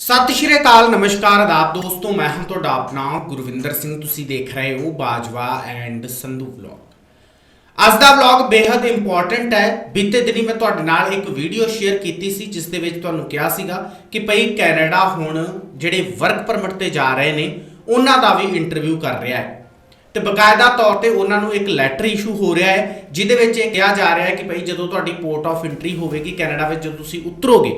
ਸਤਿ ਸ਼੍ਰੀ ਅਕਾਲ, ਨਮਸਕਾਰ, ਆਦਾਬ ਦੋਸਤੋ, ਮੈਂ ਹਾਂ ਤੁਹਾਡਾ ਆਪਣਾ ਗੁਰਵਿੰਦਰ ਸਿੰਘ, ਤੁਸੀਂ ਦੇਖ ਰਹੇ ਹੋ ਬਾਜਵਾ ਐਂਡ ਸੰਧੂ ਵਲੌਗ ਅੱਜ ਦਾ ਵਲੌਗ ਬੇहद ਇੰਪੋਰਟੈਂਟ ਹੈ। ਬੀਤੇ ਦਿਨੀ ਮੈਂ ਤੁਹਾਡੇ ਨਾਲ ਇੱਕ ਵੀਡੀਓ ਸ਼ੇਅਰ ਕੀਤੀ ਸੀ, ਜਿਸ ਦੇ ਵਿੱਚ ਤੁਹਾਨੂੰ ਕਿਹਾ ਸੀਗਾ ਕਿ ਭਈ ਕੈਨੇਡਾ ਹੁਣ ਜਿਹੜੇ ਵਰਕ ਪਰਮਿਟ ਤੇ ਜਾ ਰਹੇ ਨੇ, ਉਹਨਾਂ ਦਾ ਵੀ ਇੰਟਰਵਿਊ ਕਰ ਰਿਹਾ ਹੈ। ਤੇ ਬਕਾਇਦਾ ਤੌਰ ਤੇ ਉਹਨਾਂ ਨੂੰ ਇੱਕ ਲੈਟਰ ਇਸ਼ੂ ਹੋ ਰਿਹਾ ਹੈ, ਜਿਹਦੇ ਵਿੱਚ ਇਹ ਕਿਹਾ ਜਾ ਰਿਹਾ ਹੈ ਕਿ ਭਈ ਜਦੋਂ ਤੁਹਾਡੀ ਪੋਰਟ ਆਫ ਐਂਟਰੀ ਹੋਵੇਗੀ ਕੈਨੇਡਾ ਵਿੱਚ, ਜਦੋਂ ਤੁਸੀਂ ਉਤਰੋਗੇ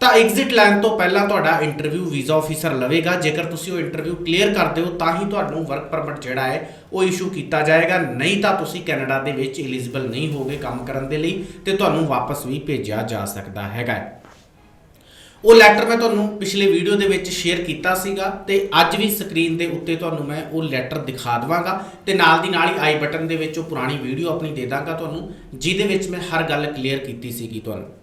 ਤਾਂ ਐਗਜ਼ਿਟ ਲਾਈਨ ਤੋਂ ਪਹਿਲਾਂ ਤੁਹਾਡਾ ਇੰਟਰਵਿਊ ਵੀਜ਼ਾ ਆਫੀਸਰ ਲਵੇਗਾ। ਜੇਕਰ ਤੁਸੀਂ ਉਹ ਇੰਟਰਵਿਊ ਕਲੀਅਰ ਕਰਦੇ ਹੋ, ਤਾਂ ਹੀ ਤੁਹਾਨੂੰ ਵਰਕ ਪਰਮਿਟ ਜਿਹੜਾ ਹੈ, ਉਹ ਇਸ਼ੂ ਕੀਤਾ ਜਾਏਗਾ। ਨਹੀਂ ਤਾਂ ਤੁਸੀਂ ਕੈਨੇਡਾ ਦੇ ਵਿੱਚ ਐਲੀਜੀਬਲ ਨਹੀਂ ਹੋਗੇ ਕੰਮ ਕਰਨ ਦੇ ਲਈ ਤੇ ਤੁਹਾਨੂੰ ਵਾਪਸ ਵੀ ਭੇਜਿਆ ਜਾ ਸਕਦਾ ਹੈਗਾ ਉਹ ਲੈਟਰ ਮੈਂ ਤੁਹਾਨੂੰ ਪਿਛਲੇ ਵੀਡੀਓ ਦੇ ਵਿੱਚ ਸ਼ੇਅਰ ਕੀਤਾ ਸੀਗਾ ਤੇ ਅੱਜ ਵੀ ਸਕਰੀਨ ਦੇ ਉੱਤੇ ਤੁਹਾਨੂੰ ਮੈਂ ਉਹ ਲੈਟਰ ਦਿਖਾ ਦਵਾਂਗਾ ਤੇ ਨਾਲ ਦੀ ਨਾਲ ਹੀ ਆਈ ਬਟਨ ਦੇ ਵਿੱਚ ਉਹ ਪੁਰਾਣੀ ਵੀਡੀਓ ਆਪਣੀ ਦੇ ਦਾਂਗਾ ਤੁਹਾਨੂੰ, ਜਿਹਦੇ ਵਿੱਚ ਮੈਂ ਹਰ ਗੱਲ ਕਲੀਅਰ ਕੀਤੀ ਸੀਗੀ ਤੁਹਾਨੂੰ।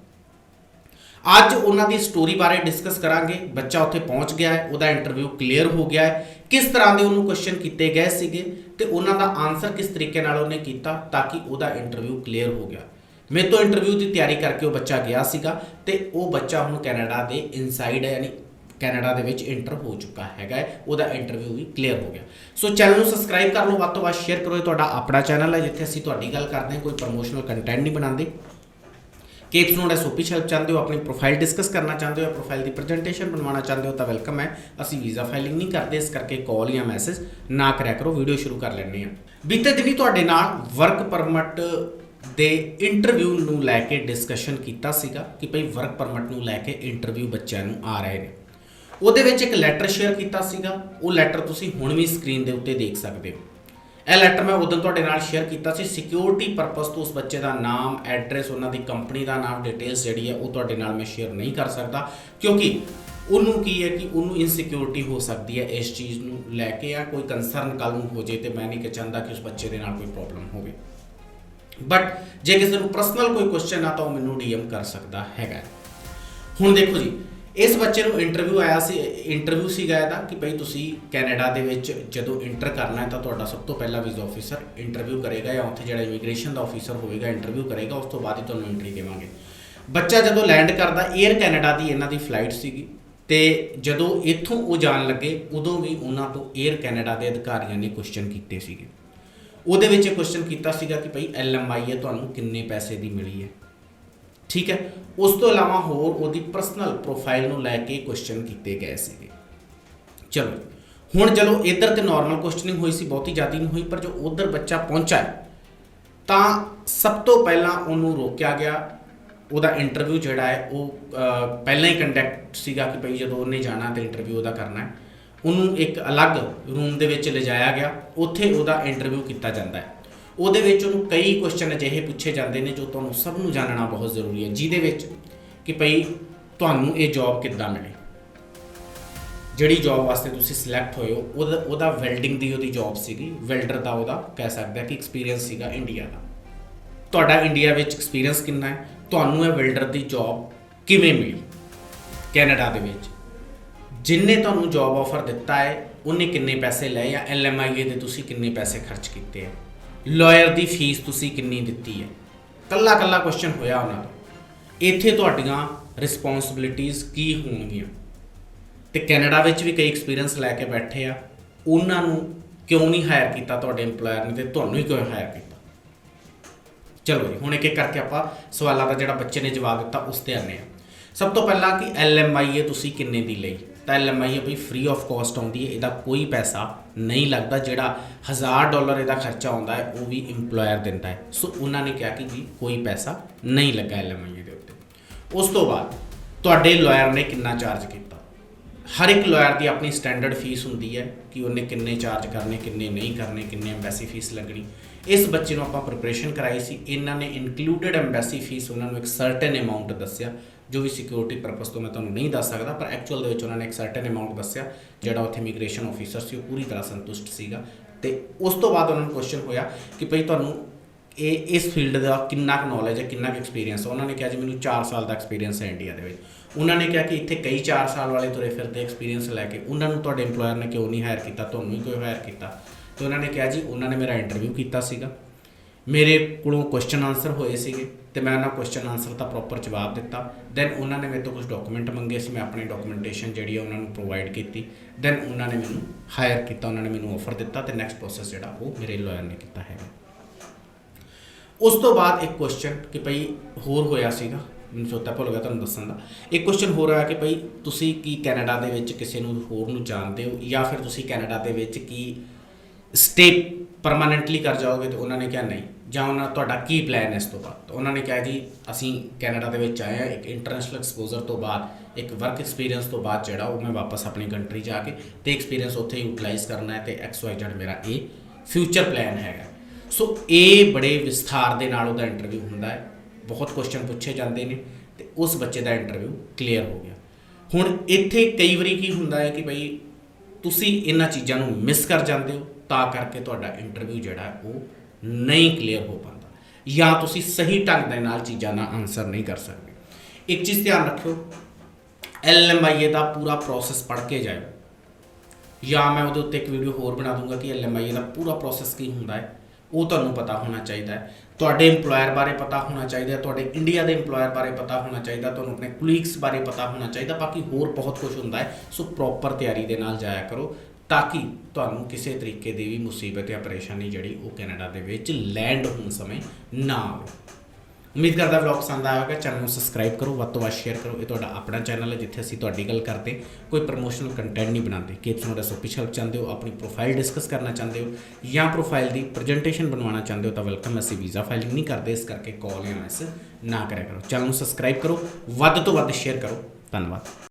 ਅੱਜ ਉਹਨਾਂ ਦੀ ਸਟੋਰੀ ਬਾਰੇ ਡਿਸਕਸ ਕਰਾਂਗੇ। ਬੱਚਾ ਉੱਥੇ ਪਹੁੰਚ ਗਿਆ ਹੈ, ਉਹਦਾ ਇੰਟਰਵਿਊ ਕਲੀਅਰ ਹੋ ਗਿਆ ਹੈ। ਕਿਸ ਤਰ੍ਹਾਂ ਦੇ ਉਹਨੂੰ ਕੁਐਸਚਨ ਕੀਤੇ ਗਏ ਸੀਗੇ ਤੇ ਉਹਨਾਂ ਦਾ ਆਨਸਰ ਕਿਸ ਤਰੀਕੇ ਨਾਲ ਉਹਨੇ ਕੀਤਾ ਤਾਂ ਕਿ ਉਹਦਾ ਇੰਟਰਵਿਊ ਕਲੀਅਰ ਹੋ ਗਿਆ। ਮੇਰੇ ਤੋਂ ਇੰਟਰਵਿਊ ਦੀ ਤਿਆਰੀ ਕਰਕੇ ਉਹ ਬੱਚਾ ਗਿਆ ਸੀਗਾ ਤੇ ਉਹ ਬੱਚਾ ਹੁਣ ਕੈਨੇਡਾ ਦੇ ਇਨਸਾਈਡ ਹੈ, ਯਾਨੀ ਕੈਨੇਡਾ ਦੇ ਵਿੱਚ ਇੰਟਰ ਹੋ ਚੁੱਕਾ ਹੈਗਾ ਹੈ। ਉਹਦਾ ਇੰਟਰਵਿਊ ਵੀ ਕਲੀਅਰ ਹੋ ਗਿਆ। ਸੋ ਚੈਨਲ ਨੂੰ ਸਬਸਕ੍ਰਾਈਬ ਕਰ ਲਓ, ਵੱਧ ਤੋਂ ਵੱਧ ਸ਼ੇਅਰ ਕਰੋ ਇਹ ਤੁਹਾਡਾ ਆਪਣਾ ਚੈਨਲ ਹੈ, ਜਿੱਥੇ ਅਸੀਂ ਤੁਹਾਡੀ ਗੱਲ ਕਰਦੇ ਹਾਂ, ਕੋਈ ਪ੍ਰੋਮੋਸ਼ਨਲ ਕੰਟੈਂਟ ਨਹੀਂ ਬਣਾਉਂਦੇ। ਕੇਪਸ ਨੋਡ ਐਸਓਪੀ ਹੈਲਪ ਚਾਹੁੰਦੇ ਹੋ, ਆਪਣੀ ਪ੍ਰੋਫਾਈਲ ਡਿਸਕਸ ਕਰਨਾ ਚਾਹੁੰਦੇ ਹੋ ਪ੍ਰੋਫਾਈਲ ਦੀ ਪ੍ਰੈਜੈਂਟੇਸ਼ਨ ਬਣਵਾਉਣਾ ਚਾਹੁੰਦੇ ਹੋ, ਤਾਂ ਵੈਲਕਮ ਹੈ। ਅਸੀਂ ਵੀਜ਼ਾ ਫਾਈਲਿੰਗ ਨਹੀਂ ਕਰਦੇ, ਇਸ ਕਰਕੇ ਕਾਲ ਜਾਂ ਮੈਸੇਜ ਨਾ ਕਰਿਆ ਕਰੋ ਵੀਡੀਓ ਸ਼ੁਰੂ ਕਰ ਲੈਂਦੇ ਹਾਂ। ਬੀਤੇ ਦਿਨੀ ਤੁਹਾਡੇ ਨਾਲ ਵਰਕ ਪਰਮਿਟ ਦੇ ਇੰਟਰਵਿਊ ਨੂੰ ਲੈ ਕੇ ਡਿਸਕਸ਼ਨ ਕੀਤਾ ਸੀਗਾ ਕਿ ਭਈ ਵਰਕ ਪਰਮਿਟ ਨੂੰ ਲੈ ਕੇ ਇੰਟਰਵਿਊ ਬੱਚਿਆਂ ਨੂੰ ਆ ਰਹੇ ਨੇ। ਉਹਦੇ ਵਿੱਚ ਇੱਕ ਲੈਟਰ ਸ਼ੇਅਰ ਕੀਤਾ ਸੀਗਾ। ਉਹ ਲੈਟਰ ਤੁਸੀਂ ਹੁਣ ਵੀ ਸਕਰੀਨ ਦੇ ਉੱਤੇ ਦੇਖ ਸਕਦੇ ਹੋ। ਇਹ ਲੈਟਰ ਮੈਂ ਉਦੋਂ ਤੁਹਾਡੇ ਨਾਲ ਸ਼ੇਅਰ ਕੀਤਾ ਸੀ। ਸਿਕਿਉਰਿਟੀ ਪਰਪਸ ਤੋਂ ਉਸ ਬੱਚੇ ਦਾ ਨਾਮ ਐਡਰੈਸ ਉਹਨਾਂ ਦੀ ਕੰਪਨੀ ਦਾ ਨਾਮ ਡਿਟੇਲਸ ਜਿਹੜੀ ਹੈ ਉਹ ਤੁਹਾਡੇ ਨਾਲ ਮੈਂ ਸ਼ੇਅਰ ਨਹੀਂ ਕਰ ਸਕਦਾ। ਕਿਉਂਕਿ ਉਹਨੂੰ ਕੀ ਹੈ ਕਿ ਉਹਨੂੰ ਇਨਸਿਕਿਉਰਿਟੀ ਹੋ ਸਕਦੀ ਹੈ ਇਸ ਚੀਜ਼ ਨੂੰ ਲੈ ਕੇ ਜਾਂ ਕੋਈ ਕੰਸਰਨ ਕੱਲ ਨੂੰ ਹੋ ਜੇ ਤੇ ਮੈਂ ਨਹੀਂ ਕਿ ਚਾਹੁੰਦਾ ਕਿ ਉਸ ਬੱਚੇ ਦੇ ਨਾਲ ਕੋਈ ਪ੍ਰੋਬਲਮ ਹੋਵੇ। ਬਟ ਜੇ ਕਿਸੇ ਨੂੰ ਪਰਸਨਲ ਕੋਈ ਕੁਐਸਚਨ ਆ ਤਾਂ ਉਹ ਮੈਨੂੰ ਡੀਐਮ ਕਰ ਸਕਦਾ ਹੈਗਾ। ਹੁਣ ਦੇਖੋ ਜੀ ਇਸ ਬੱਚੇ ਨੂੰ ਇੰਟਰਵਿਊ ਆਇਆ ਸੀ ਇੰਟਰਵਿਊ ਸੀਗਾ ਇਹਦਾ ਕਿ ਭਈ ਤੁਸੀਂ ਕੈਨੇਡਾ ਦੇ ਵਿੱਚ ਜਦੋਂ ਇੰਟਰ ਕਰਨਾ ਹੈ ਤਾਂ ਤੁਹਾਡਾ ਸਭ ਤੋਂ ਪਹਿਲਾ ਵੀਜ਼ਾ ਆਫੀਸਰ ਇੰਟਰਵਿਊ ਕਰੇਗਾ ਜਾਂ ਉੱਥੇ ਜਿਹੜਾ ਇਮੀਗ੍ਰੇਸ਼ਨ ਦਾ ਆਫੀਸਰ ਹੋਵੇਗਾ ਇੰਟਰਵਿਊ ਕਰੇਗਾ, ਉਸ ਤੋਂ ਬਾਅਦ ਹੀ ਤੁਹਾਨੂੰ ਐਂਟਰੀ ਦੇਵਾਂਗੇ। ਬੱਚਾ ਜਦੋਂ ਲੈਂਡ ਕਰਦਾ 에ਅਰ ਕੈਨੇਡਾ ਦੀ ਇਹਨਾਂ ਦੀ ਫਲਾਈਟ ਸੀਗੀ ਤੇ ਜਦੋਂ ਇੱਥੋਂ ਉਹ ਜਾਣ ਲੱਗੇ, ਉਦੋਂ ਵੀ ਉਹਨਾਂ ਤੋਂ 에ਅਰ ਕੈਨੇਡਾ ਦੇ ਅਧਿਕਾਰੀਆਂ ਨੇ ਕੁਐਸਚਨ ਕੀਤੇ ਸੀਗੇ। ਉਹਦੇ ਵਿੱਚ ਇਹ ਕੁਐਸਚਨ ਕੀਤਾ ਸੀਗਾ ਕਿ ਭਈ ਐਲਐਮਆਈ ਹੈ, ਤੁਹਾਨੂੰ ਕਿੰਨੇ ਪੈਸੇ ਦੀ ਮਿਲੀ ਹੈ? ਠੀਕ ਹੈ? ਉਸ ਤੋਂ ਇਲਾਵਾ ਹੋਰ ਉਹਦੀ ਪਰਸਨਲ ਪ੍ਰੋਫਾਈਲ ਨੂੰ ਲੈ ਕੇ ਕੁਐਸਚਨ ਕੀਤੇ ਗਏ ਸੀਗੇ। ਚਲੋ, ਹੁਣ ਚਲੋ ਇੱਧਰ ਤੇ ਨਾਰਮਲ ਕੁਐਸਚਨਿੰਗ ਹੋਈ ਸੀ, ਬਹੁਤੀ ਜ਼ਿਆਦਾ ਨਹੀਂ ਹੋਈ, ਪਰ ਜੋ ਉਧਰ ਬੱਚਾ ਪਹੁੰਚਾ ਤਾਂ ਸਭ ਤੋਂ ਪਹਿਲਾਂ ਉਹਨੂੰ ਰੋਕਿਆ ਗਿਆ। ਉਹਦਾ ਇੰਟਰਵਿਊ ਜਿਹੜਾ ਹੈ, ਉਹ ਪਹਿਲਾਂ ਹੀ ਕੰਡਕਟ ਸੀਗਾ ਕਿ ਭਈ ਜਦੋਂ ਉਹਨੇ ਜਾਣਾ ਤੇ ਇੰਟਰਵਿਊ ਉਹਦਾ ਕਰਨਾ ਹੈ। ਉਹਨੂੰ ਇੱਕ ਅਲੱਗ ਰੂਮ ਦੇ ਵਿੱਚ ਲਿਜਾਇਆ ਗਿਆ। ਉੱਥੇ ਉਹਦਾ ਇੰਟਰਵਿਊ ਕੀਤਾ ਜਾਂਦਾ ਹੈ। ਉਹਦੇ ਵਿੱਚ ਉਹਨੂੰ ਕਈ ਕੁਐਸਚਨ ਅਜਿਹੇ ਪੁੱਛੇ ਜਾਂਦੇ ਨੇ ਜੋ ਤੁਹਾਨੂੰ ਸਭ ਨੂੰ ਜਾਣਨਾ ਬਹੁਤ ਜ਼ਰੂਰੀ ਹੈ, ਜਿਹਦੇ ਵਿੱਚ ਕਿ ਭਈ ਤੁਹਾਨੂੰ ਇਹ ਜੌਬ ਕਿੱਦਾਂ ਮਿਲੀ? ਜਿਹੜੀ ਜੌਬ ਵਾਸਤੇ ਤੁਸੀਂ ਸਿਲੈਕਟ ਹੋਏ ਹੋ, ਉਹਦਾ ਉਹਦਾ ਵੈਲਡਿੰਗ ਦੀ ਉਹਦੀ ਜੌਬ ਸੀਗੀ ਵੈਲਡਰ ਦਾ ਉਹਦਾ ਕਹਿ ਸਕਦਾ ਕਿ ਐਕਸਪੀਰੀਅੰਸ ਸੀਗਾ ਇੰਡੀਆ ਦਾ। ਤੁਹਾਡਾ ਇੰਡੀਆ ਵਿੱਚ ਐਕਸਪੀਰੀਅੰਸ ਕਿੰਨਾ ਹੈ? ਤੁਹਾਨੂੰ ਇਹ ਵੈਲਡਰ ਦੀ ਜੌਬ ਕਿਵੇਂ ਮਿਲੀ? ਕੈਨੇਡਾ ਦੇ ਵਿੱਚ। ਜਿੰਨੇ ਤੁਹਾਨੂੰ ਜੌਬ ਆਫਰ ਦਿੱਤਾ ਹੈ, ਉਹਨੇ ਕਿੰਨੇ ਪੈਸੇ ਲਏ ਜਾਂ ਐਲਐਮਆਈਏ ਦੇ ਤੁਸੀਂ ਕਿੰਨੇ ਪੈਸੇ ਖਰਚ ਕੀਤੇ ਹੈ ਲਾਇਰ ਦੀ ਫੀਸ ਤੁਸੀਂ ਕਿੰਨੀ ਦਿੱਤੀ ਹੈ? ਕੱਲਾ ਕੱਲਾ ਕੁਐਸਚਨ ਹੋਇਆ ਉਹਨਾਂ ਤੋਂ ਇੱਥੇ ਤੁਹਾਡੀਆਂ ਰਿਸਪੌਂਸਿਬਿਲਿਟੀਆਂ ਕੀ ਹੋਣਗੀਆਂ? ਤੇ ਕੈਨੇਡਾ ਵਿੱਚ ਵੀ ਕਈ ਐਕਸਪੀਰੀਅੰਸ ਲੈ ਕੇ ਬੈਠੇ ਆ। ਉਹਨਾਂ ਨੂੰ ਕਿਉਂ ਨਹੀਂ ਹਾਇਰ ਕੀਤਾ ਤੁਹਾਡੇ EMPLOYER ਨੇ ਤੇ ਤੁਹਾਨੂੰ ਹੀ ਕਿਉਂ ਹਾਇਰ ਕੀਤਾ? ਚਲੋ ਜੀ, ਹੁਣ ਇੱਕ ਇੱਕ ਕਰਕੇ ਆਪਾਂ ਸਵਾਲਾਂ ਦਾ ਜਿਹੜਾ ਬੱਚੇ ਨੇ ਜਵਾਬ ਦਿੱਤਾ ਉਸ ਤੇ ਆਨੇ ਆ ਸਭ ਤੋਂ ਪਹਿਲਾਂ ਕਿ ਐਲਐਮਆਈਏ ਤੁਸੀਂ ਕਿੰਨੇ ਦੀ ਲਈ? ਤਾਂ ਐਲਐਮਆਈਏ ਵੀ ਫ੍ਰੀ ਆਫ ਕਾਸਟ ਆਉਂਦੀ ਹੈ, ਇਹਦਾ ਕੋਈ ਪੈਸਾ ਨਹੀਂ ਲੱਗਦਾ ਜਿਹੜਾ 1000 ਡਾਲਰ ਇਹਦਾ ਖਰਚਾ ਆਉਂਦਾ ਹੈ, ਉਹ ਵੀ EMPLOYER ਦਿੰਦਾ ਹੈ। ਸੋ ਉਹਨਾਂ ਨੇ ਕਿਹਾ ਕਿ ਜੀ, ਕੋਈ ਪੈਸਾ ਨਹੀਂ ਲੱਗਾ ਐਲਐਮਆਈਏ ਦੇ ਉੱਤੇ। ਉਸ ਤੋਂ ਬਾਅਦ ਤੁਹਾਡੇ ਲਾਇਰ ਨੇ ਕਿੰਨਾ ਚਾਰਜ ਕੀਤਾ? ਹਰ ਇੱਕ ਲਾਇਰ ਦੀ ਆਪਣੀ ਸਟੈਂਡਰਡ ਫੀਸ ਹੁੰਦੀ ਹੈ ਕਿ ਉਹਨੇ ਕਿੰਨੇ ਚਾਰਜ ਕਰਨੇ, ਕਿੰਨੇ ਨਹੀਂ ਕਰਨੇ, ਕਿੰਨੇ ਐਮਬੈਸੀ ਫੀਸ ਲੱਗਣੀ। ਇਸ ਬੱਚੇ ਨੂੰ ਆਪਾਂ ਪ੍ਰਿਪਰੇਸ਼ਨ ਕਰਾਈ ਸੀ। ਇਹਨਾਂ ਨੇ ਇਨਕਲੂਡਡ ਐਮਬੈਸੀ ਫੀਸ ਉਹਨਾਂ ਨੂੰ ਇੱਕ ਸਰਟਨ ਅਮਾਉਂਟ ਦੱਸਿਆ, ਜੋ ਵੀ ਸਿਕਿਉਰਿਟੀ ਪਰਪਸ ਤੋਂ ਮੈਂ ਤੁਹਾਨੂੰ ਨਹੀਂ ਦੱਸ ਸਕਦਾ, ਪਰ ਐਕਚੁਅਲ ਦੇ ਵਿੱਚ ਉਹਨਾਂ ਨੇ ਇੱਕ ਸਰਟਨ ਅਮਾਉਂਟ ਦੱਸਿਆ, ਜਿਹੜਾ ਉੱਥੇ ਇਮੀਗ੍ਰੇਸ਼ਨ ਆਫੀਸਰ ਸੀ, ਉਹ ਪੂਰੀ ਤਰ੍ਹਾਂ ਸੰਤੁਸ਼ਟ ਸੀਗਾ। ਤੇ ਉਸ ਤੋਂ ਬਾਅਦ ਉਹਨਾਂ ਨੂੰ ਕੁਐਸਚਨ ਹੋਇਆ ਕਿ ਭਈ ਤੁਹਾਨੂੰ ਇਹ, ਇਸ ਫੀਲਡ ਦਾ ਕਿੰਨਾ ਕੁ ਨੌਲੇਜ ਹੈ, ਕਿੰਨਾ ਕੁ ਐਕਸਪੀਰੀਅੰਸ ਹੈ? ਉਹਨਾਂ ਨੇ ਕਿਹਾ ਜੀ, ਮੈਨੂੰ 4 ਸਾਲ ਦਾ ਐਕਸਪੀਰੀਅੰਸ ਹੈ ਇੰਡੀਆ ਦੇ ਵਿੱਚ। ਉਹਨਾਂ ਨੇ ਕਿਹਾ ਕਿ ਇੱਥੇ ਕਈ 4 ਸਾਲ ਵਾਲੇ ਤੁਰੇ ਫਿਰਦੇ ਐਕਸਪੀਰੀਅੰਸ ਲੈ ਕੇ। ਉਹਨਾਂ ਨੂੰ ਤੁਹਾਡੇ EMPLOYER ਨੇ ਕਿਉਂ ਨਹੀਂ ਹਾਇਰ ਕੀਤਾ? ਤੁਹਾਨੂੰ ਹੀ ਕਿਉਂ ਹਾਇਰ ਕੀਤਾ? ਤੇ ਉਹਨਾਂ ਨੇ ਕਿਹਾ ਜੀ, ਉਹਨਾਂ ਨੇ ਮੇਰਾ ਇੰਟਰਵਿਊ ਕੀਤਾ ਸੀਗਾ। ਮੇਰੇ ਕੋਲੋਂ ਕੁਐਸਚਨ ਆਨਸਰ ਹੋਏ ਸੀਗੇ ਤੇ ਮੈਂ ਉਹਨਾਂ ਕੁਐਸਚਨ ਆਨਸਰ ਦਾ ਪ੍ਰੋਪਰ ਜਵਾਬ ਦਿੱਤਾ। ਦੈਨ ਉਹਨਾਂ ਨੇ ਮੇਰੇ ਤੋਂ ਕੁਝ ਡਾਕੂਮੈਂਟ ਮੰਗੇ ਸੀ, ਮੈਂ ਆਪਣੀ ਡਾਕੂਮੈਂਟੇਸ਼ਨ ਜਿਹੜੀ ਆ ਉਹਨਾਂ ਨੂੰ ਪ੍ਰੋਵਾਈਡ ਕੀਤੀ। ਦੈਨ ਉਹਨਾਂ ਨੇ ਮੈਨੂੰ ਹਾਇਰ ਕੀਤਾ, ਉਹਨਾਂ ਨੇ ਮੈਨੂੰ ਆਫਰ ਦਿੱਤਾ ਤੇ ਨੈਕਸਟ ਪ੍ਰੋਸੈਸ ਜਿਹੜਾ ਉਹ ਮੇਰੇ ਲਾਇਰ ਨੇ ਕੀਤਾ ਹੈਗਾ। ਉਸ ਤੋਂ ਬਾਅਦ ਇੱਕ ਕੁਐਸਚਨ ਕਿ ਭਈ ਹੋਰ ਹੋਇਆ ਸੀਗਾ, ਮੈਨੂੰ ਚੋਤਾ ਭੁੱਲ ਗਿਆ ਤੁਹਾਨੂੰ ਦੱਸਣ ਦਾ। ਇੱਕ ਕੁਐਸਚਨ ਹੋਰ ਆਇਆ ਕਿ ਭਈ ਤੁਸੀਂ ਕੀ ਕੈਨੇਡਾ ਦੇ ਵਿੱਚ ਕਿਸੇ ਨੂੰ ਹੋਰ ਨੂੰ ਜਾਣਦੇ ਹੋ ਜਾਂ ਫਿਰ ਤੁਸੀਂ ਕੈਨੇਡਾ ਦੇ ਵਿੱਚ ਕੀ ਸਟੇ ਪਰਮਾਨੈਂਟਲੀ ਕਰ ਜਾਓਗੇ ਤੇ ਉਹਨਾਂ ਨੇ ਕਿਹਾ ਨਹੀਂ। ਜਾਂ ਉਹਨਾਂ ਤੁਹਾਡਾ ਕੀ ਪਲਾਨ ਹੈ ਇਸ ਤੋਂ ਬਾਅਦ? ਤਾਂ ਉਹਨਾਂ ਨੇ ਕਿਹਾ ਜੀ, ਅਸੀਂ ਕੈਨੇਡਾ ਦੇ ਵਿੱਚ ਆਏ ਹਾਂ, ਇੱਕ ਇੰਟਰਨੈਸ਼ਨਲ ਐਕਸਪੋਜ਼ਰ ਤੋਂ ਬਾਅਦ, ਇੱਕ ਵਰਕ ਐਕਸਪੀਰੀਅੰਸ ਤੋਂ ਬਾਅਦ ਜਿਹੜਾ ਉਹ ਮੈਂ ਵਾਪਸ ਆਪਣੀ ਕੰਟਰੀ ਜਾ ਕੇ ਤੇ ਐਕਸਪੀਰੀਅੰਸ ਉੱਥੇ ਯੂਟਿਲਾਈਜ਼ ਕਰਨਾ ਹੈ ਤੇ ਐਕਸ ਵਾਈ ਜ਼ੈਡ ਮੇਰਾ ਇਹ ਫਿਊਚਰ ਪਲਾਨ ਹੈਗਾ। ਸੋ ਇਹ ਬੜੇ ਵਿਸਥਾਰ ਦੇ ਨਾਲ ਉਹਦਾ ਇੰਟਰਵਿਊ ਹੁੰਦਾ ਹੈ। ਬਹੁਤ ਕੁਐਸਚਨ ਪੁੱਛੇ ਜਾਂਦੇ ਨੇ ਤੇ ਉਸ ਬੱਚੇ ਦਾ ਇੰਟਰਵਿਊ ਕਲੀਅਰ ਹੋ ਗਿਆ। ਹੁਣ ਇੱਥੇ ਕਈ ਵਾਰੀ ਕੀ ਹੁੰਦਾ ਹੈ ਕਿ ਭਈ ਤੁਸੀਂ ਇਹਨਾਂ ਚੀਜ਼ਾਂ ਨੂੰ ਮਿਸ ਕਰ ਜਾਂਦੇ ਹੋ। ਤਾਂ ਕਰਕੇ ਤੁਹਾਡਾ ਇੰਟਰਵਿਊ ਜਿਹੜਾ ਉਹ ਨਹੀਂ ਕਲੀਅਰ ਹੋ ਪਾਉਂਦਾ। ਜਾਂ ਤੁਸੀਂ ਸਹੀ ਢੰਗ ਦੇ ਨਾਲ ਚੀਜ਼ਾਂ ਦਾ ਆਨਸਰ ਨਹੀਂ ਕਰ ਸਕਦੇ। ਇੱਕ ਚੀਜ਼ ਧਿਆਨ ਰੱਖਿਓ ਐਲਐਮਆਈਏ ਦਾ ਪੂਰਾ ਪ੍ਰੋਸੈਸ ਪੜ੍ਹ ਕੇ ਜਾਇਓ। ਜਾਂ ਮੈਂ ਉਹਦੇ ਉੱਤੇ ਇੱਕ ਵੀਡੀਓ ਹੋਰ ਬਣਾ ਦੂੰਗਾ ਕਿ ਐਲਐਮਆਈਏ ਦਾ ਪੂਰਾ ਪ੍ਰੋਸੈਸ ਕੀ ਹੁੰਦਾ ਹੈ, ਉਹ ਤੁਹਾਨੂੰ ਪਤਾ ਹੋਣਾ ਚਾਹੀਦਾ ਹੈ। ਤੁਹਾਡੇ EMPLOYER ਬਾਰੇ ਪਤਾ ਹੋਣਾ ਚਾਹੀਦਾ ਹੈ, ਤੁਹਾਡੇ ਇੰਡੀਆ ਦੇ EMPLOYER ਬਾਰੇ ਪਤਾ ਹੋਣਾ ਚਾਹੀਦਾ ਤੁਹਾਨੂੰ ਆਪਣੇ ਕੁਲੀਗਸ ਬਾਰੇ ਪਤਾ ਹੋਣਾ ਚਾਹੀਦਾ ਬਾਕੀ ਹੋਰ ਬਹੁਤ ਕੁਝ ਹੁੰਦਾ ਹੈ। ਸੋ ਪ੍ਰੋਪਰ ਤਿਆਰੀ ਦੇ ਨਾਲ ਜਾਇਆ ਕਰੋ। ਤਾਂ ਕਿ ਤੁਹਾਨੂੰ ਕਿਸੇ ਤਰੀਕੇ ਦੀ ਵੀ ਮੁਸੀਬਤ ਜਾਂ ਪਰੇਸ਼ਾਨੀ ਜਿਹੜੀ ਉਹ ਕੈਨੇਡਾ ਦੇ ਵਿੱਚ ਲੈਂਡ ਹੋਣ ਸਮੇਂ ਨਾ ਆਵੇ। ਉਮੀਦ ਕਰਦਾ ਵਲੌਗ ਪਸੰਦ ਆਇਆ ਹੋਵੇਗਾ ਚੈਨਲ ਨੂੰ ਸਬਸਕ੍ਰਾਈਬ ਕਰੋ, ਵੱਧ ਤੋਂ ਵੱਧ ਸ਼ੇਅਰ ਕਰੋ। ਇਹ ਤੁਹਾਡਾ ਆਪਣਾ ਚੈਨਲ ਹੈ ਜਿੱਥੇ ਅਸੀਂ ਤੁਹਾਡੀ ਗੱਲ ਕਰਦੇ ਕੋਈ ਪ੍ਰੋਮੋਸ਼ਨਲ ਕੰਟੈਂਟ ਨਹੀਂ ਬਣਾਉਂਦੇ। ਕਿਪਸ ਨੂੰ ਰੈਸੋ ਪਿਛਲ ਚਾਹੁੰਦੇ ਹੋ, ਆਪਣੀ ਪ੍ਰੋਫਾਈਲ ਡਿਸਕਸ ਕਰਨਾ ਚਾਹੁੰਦੇ ਹੋ ਜਾਂ ਪ੍ਰੋਫਾਈਲ ਦੀ ਪ੍ਰੈਜੈਂਟੇਸ਼ਨ ਬਣਵਾਉਣਾ ਚਾਹੁੰਦੇ ਹੋ, ਤਾਂ ਵੈਲਕਮ ਅਸੀਂ ਵੀਜ਼ਾ ਫਾਈਲਿੰਗ ਨਹੀਂ ਕਰਦੇ, ਇਸ ਕਰਕੇ ਕਾਲ ਜਾਂ ਮੈਸੇਜ ਨਾ ਕਰਿਆ ਕਰੋ। ਚੈਨਲ ਨੂੰ ਸਬਸਕ੍ਰਾਈਬ ਕਰੋ, ਵੱਧ ਤੋਂ ਵੱਧ ਸ਼ੇਅਰ ਕਰੋ। ਧੰਨਵਾਦ।